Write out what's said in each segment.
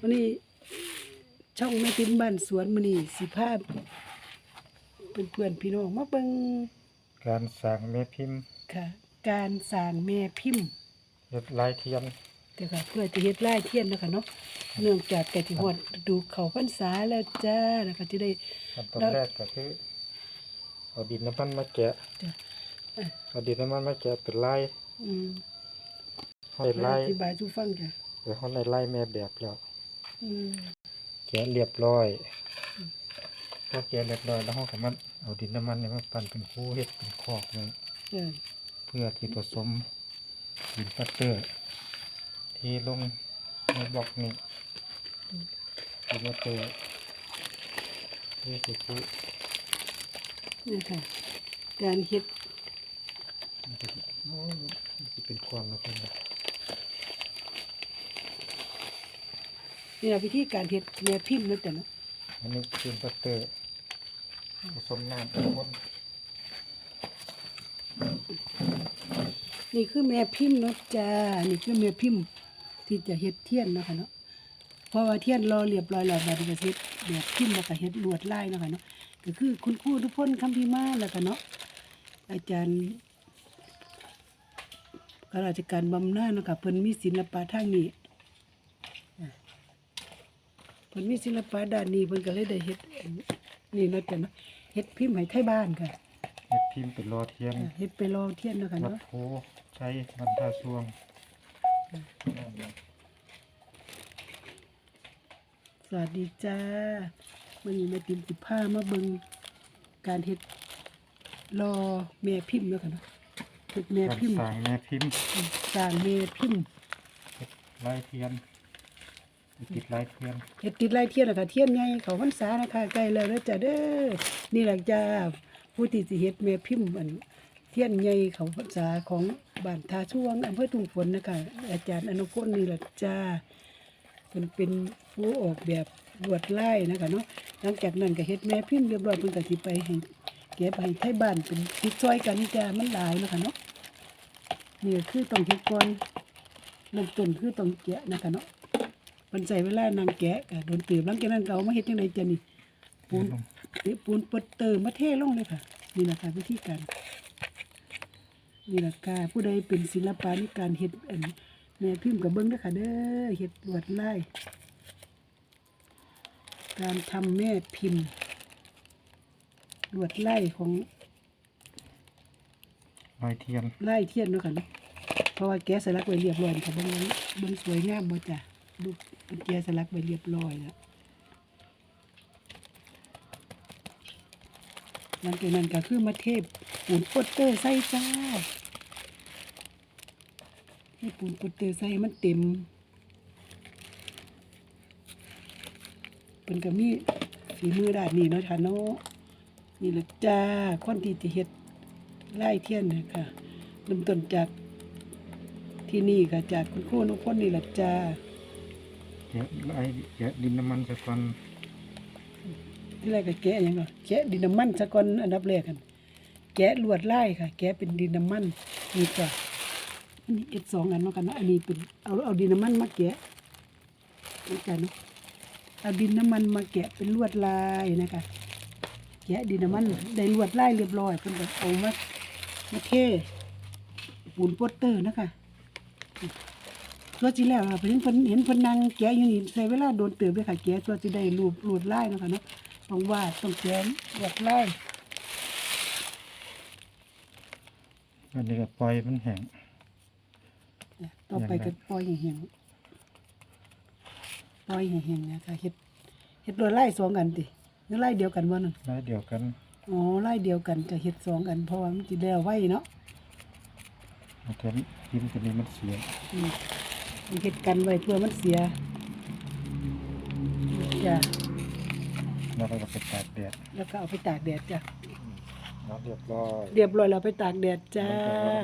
วันนี้ช่องแม่พิมพ์บ้านสวนมื้อนี้สิพาเป็นเพื่อนๆพี่น้องมาเบิ่งการสั่งแม่พิมพ์ค่ะ การสร้างแม่พิมพ์เฮ็ดลายเทียนแต่ค่ะเพื่อจะเฮ็ดลายเทียนนะคะเนาะเนื่องจากแต่ที่ฮอดฤดูเข้าพรรษาแล้วจ้าแล้วก็จะได้ ขั้นตอนแล้วแรกก็คือเอาดินน้ำมันมาแกะจ้ะเอ่อเอาดินน้ำมันมาแกะเป็นลายอืมให้ลายอธิบายสู่ฟังจ้ะ เดี๋ยวเขาในลายแม่แบบแล้ว อืมแกะเรียบร้อยพอแกะเรียบร้อยแล้วเขาก็มันเอาดินน้ำมันเนี่ยมาปั่นเป็นคู่เฮ็ดเป็นคอกเลยเออเพื่อที่ผสมดินปัตเตอร์ ที่ลงในบล็อกนี้ดินปัตเตอร์ที่สุกุนี่ค่ะการเฮ็ดมันจะโอ้ยมันจะเป็นความนะเพื่อ นนี่ล่ะวิธีการเฮ็ดแม่พิมพ์นั่นแต่เนาะอันนี้เป็นปัตเตอร์ผสมน้ำเป็นคนนี่คือแม่พิมพ์เนาะจ้านี่คือแม่พิมพ์ ที่จะเฮ็ดเทียนเนาะค่ะเนาะเพราะว่าเทียนรอเรียบร้อยแล้วบัดนี้ก็เฮ็ดแบบพิมพ์แล้วก็เฮ็ดลวดลายเนาะค่ะเนาะก็คือคุณครูทุกคนคำพิมาแล้วก็เนาะอาจารย์ข้าราชการบำนาญเนาะค่ะเพิ่นมีศิลปะทางนี้อะ เพิ่นมีศิลปะด้านนี้เพิ่นก็เลยได้เฮ็ดอันนี่เนาะจ้ะเนาะเฮ็ดพิมพ์ให้ไทยบ้านค่ะเห็ดพิมพ์เป็นรอเทียนอะเฮ็ดไปรอเทียนเนาะค่ะวัดเนาะโพใช้บรรทาช่วงสวัสดีจ้ามันนี้แม่ติมสิผ้ามาเบิงการเฮ็ดรอแม่พิมพ์แล้วกันเนาะเฮ็ดแม่การพิมพ์สั่งแม่พิมพ์สร้างแม่พิมพ์เฮ็ดลายเทียน ติดลายเทียนเฮ็ดติดลายเทียนแล้วก็เทียนใหญ่เขาพรรษานะคะใกล้แล้วเด้อจ้าเด้อนี่แหละจ้าผู้ที่สิเฮ็ดแม่พิมพ์อันเทียนใหญ่เขาพรรษาของบ้านทาช่วงอำเภอทุ่งฝนนะคะอาจารย์อนุพลนี่แหละจ้ามันเป็นผู้ออกแบบลวดลายนะคะเนาะหลังจากนั้นก็เฮ็ดแม่พิมพ์เรียบร้อยเพิ่นก็สิไปให้เก็บให้ไทบ้านเป็นติดซอยกันจ้ามันหลายนะคะเนาะนี่คือต้องเฮ็ดก่อนเริ่มต้นคือต้องแกะนะคะเนาะ เพิ่นใช้เวลานางแกะก็โดนตืบหลังจากนั้นก็เอามาเฮ็ดจังไดจ้ะนี่ปูนนี่ปูนปดเติมมาเทลงเลยค่ะ นี่แหละค่ะวิธีการนี่แหละค่ะผู้ใดเป็นศิลปะในการเฮ็ดอันแม่พิมพ์กับเบิ้งเด้อค่ะเด้อเฮ็ดลวดลายการทำแม่พิมพ์ลวดลายของลายเทียนลายเทียนเนาะค่ะเนาะเพราะว่าแกะสลักไว้เรียบร้อยค่ะเบิ่งเบิ่งสวยงามบ่จ้ะลูก เป็นแกะสลักไว้เรียบร้อยแล้วหลังจากนั้นก็คือมาเทปปูนโปสเตอร์ใส่จ้าให้ปูนโปสเตอร์ใส่มันเต็มเป็นก็มีฝีมือด้านนี้เนาะค่ะเนาะนี่แหละจ้าคนที่จะเฮ็ดไล่เทียนนะค่ะเริ่มต้นจากที่นี่ค่ะจากคุณครูนุกคนนี่แหละจ้า แกะลายแกะดินน้ำมันสักก่อนที่แรกก็แกะหยังก่อนแกะดินน้ำมันซะก่อนอันดับแรกกันแกะลวดลายค่ะ แกะเป็นดินน้ำมันนี่จ้ะอันนี้เอ็ดสองอันเนาะกันเนาะอันนี้เป็นเอาเอาดินน้ำมันมาแกะนี่จ้ะเนาะเอาดินน้ำมันมาแกะเป็นลวดลายนะคะแกะดินน้ำมันได้ลวดลายเรียบร้อยเพิ่นก็เอามามาเทปูนโปสเตอร์นะคะ ตัวจีแล้วค่ะเพิ่นเพิ่นเห็นเพิ่นนั่งแกะอยู่นี่ใช้เวลาโดนเติบเลยค่ะแกะตัวจีได้รูปลวดลายเนาะคะเนาะต้องวาดต้องแกะลวดลายอันนี้ก็ปล่อยมันแห้งต่อไปก็ปล่อยให้แห้งปล่อยให้แห้งนะคะเฮ็ดเฮ็ดลวดลายสองอันติหรือลายเดียวกันบ่นั่นลายเดียวกันอ๋อลายเดียวกันจะเฮ็ดสองอันเพราะว่ามันสิแล้วไว้เนาะเอาแทนพิมพ์ตัวนี้มันเสียอืมมัน เฮ็ดกันไว้เพื่อมันเสียจ้ะแล้วเราก็ไปตากแดดแล้วก็เอาไปตากแดดจ้ะแล้วเรียบร้อยเรียบร้อยแล้วไปตากแดดจ้า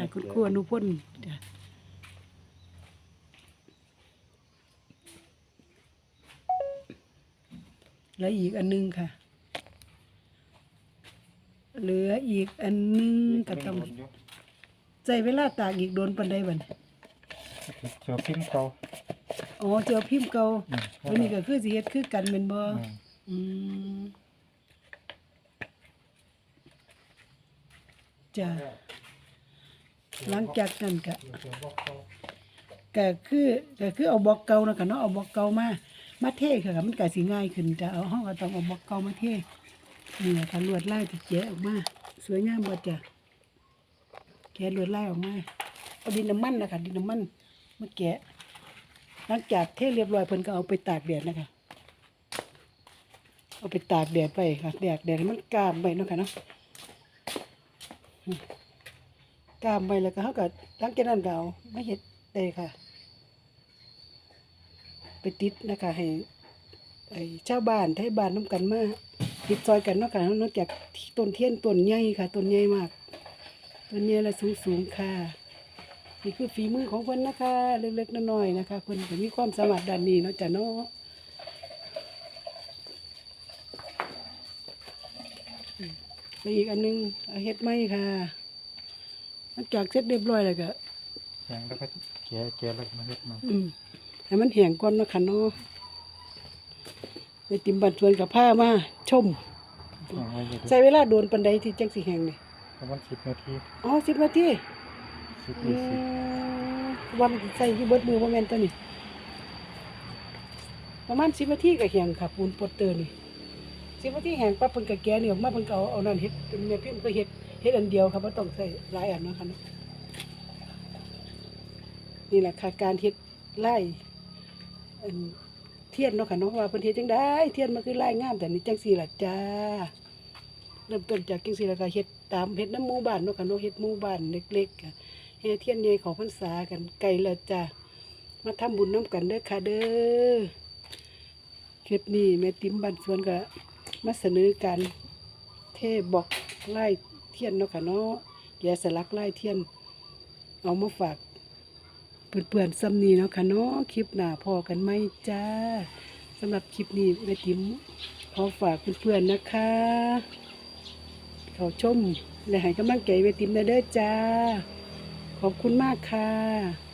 มันก็คุณร้อนครูอนุพลจ้ะแล้วอีกอันหนึงค่ะเหลืออีกอันหนึงก็ต้องใจเวลาตากอีกโดนปันใดบัดนี้ เสือพิมพ์เขา อ๋อเจอพิมพ์เก่าอืมวันนี้ก็คือสิเฮ็ดคือกันแม่นบ่อืมอืมจ้ะหลังจากนั้นก็ก็คือก็คือเอาบล็อกเก่านะค่ะเนาะเอาบล็อกเก่ามามาเทค่ะมันก็สิง่ายขึ้นจ้ะเอาเฮาก็ต้องเอาบล็อกเก่ามาเทนี่แหละค่ะลวดลายที่แกะออกมาสวยงามบ่จ้ะแกะลวดลายออกมาเอาดินน้ำมันนะคะดินน้ำมัน มาแกะ หลังจากเทเรียบร้อยเพิ่นก็เอาไปตากแดดนะคะ เอาไปตากแดดไปค่ะแดดแดดให้มันกล้ามไปเนาะค่ะเนาะกล้ามไปแล้วก็เขาก็หลังจากนั้นก็เอาไม่เห็ดได้ค่ะ ไปติดนะคะให้ไอ้ชาวบ้านไทยบ้านน้ำกันมาติดซอยกันเนาะค่ะนอกจากต้นเทียนต้นใหญ่ค่ะต้นใหญ่มากต้นใหญ่และสูงสูงค่ะ นี่คือฝีมือของเพิ่นนะคะ เล็กๆน้อยๆนะคะเพิ่นก็มีความสามารถด้านนี้เนาะจ้ะเนาะแล้วอีกอันหนึงเอาเฮ็ดไหมค่ะหลังจากเสร็จเรียบร้อยแล้วก็แข็งแล้วก็แกะแกะแล้วก็มาเฮ็ดมาอืมให้มันแห้งก่อนเนาะค่ะเนาะไปติมบันชวนกับผ้ามาชมแข็งไว้อยู่ใช้เวลาโดนปันใดที่จังสิแห้งนี่ประมาณสิบนาที อ๋อสิบนาที สิบยี่สิบว่ามันใส่ที่เบิดมือบ่แมนตัวนี้ประมาณสิบนาทีก็แห้งค่ะปูนปสเตอร์นี่สิบนาทีแห้งปั๊บเพิ่นก็แกะนี่ออกมาเพิ่นก็เอาเอานั่นเฮ็ดเป็นแม่พิมพ์ก็เฮ็ดเฮ็ดอันเดียวครับบ่ต้องใส่หลายอันเนาะค่ะเนาะนี่แหละค่ะการเฮ็ดไล่เทียนเนาะค่ะเนาะว่าเพิ่นเฮ็ดจังได๋เทียนมันคือไล่งามแต่นี่จังซี่ล่ะจ้าเริ่มต้นจากจังซี่แล้วก็เฮ็ดตามเฮ็ดน้ำหมู่บ้านเนาะค่ะเนาะเฮ็ดหมู่บ้านเล็กๆค่ะ แห่เทียนใหญ่ขอพรรษากันไกลแล้วจ้ามาทำบุญน้ำกันเด้อค่ะเด้อคลิปนี้แม่ติ๋มบ้านสวนก็มาเสนอการเทบอกไล่เทียนเนาะค่ะเนาะแกะสลักไล่เทียน เอามาฝากเปื่อนๆซ้ำนี้เนาะค่ะเนาะคลิปหน้าพอกันไหมจ้าสำหรับคลิปนี้แม่ติ๋มขอฝากเพื่อนๆนะคะ เขาชมและให้กำลังใจแม่ติ๋มได้เด้อจ้า ขอบคุณมากค่ะ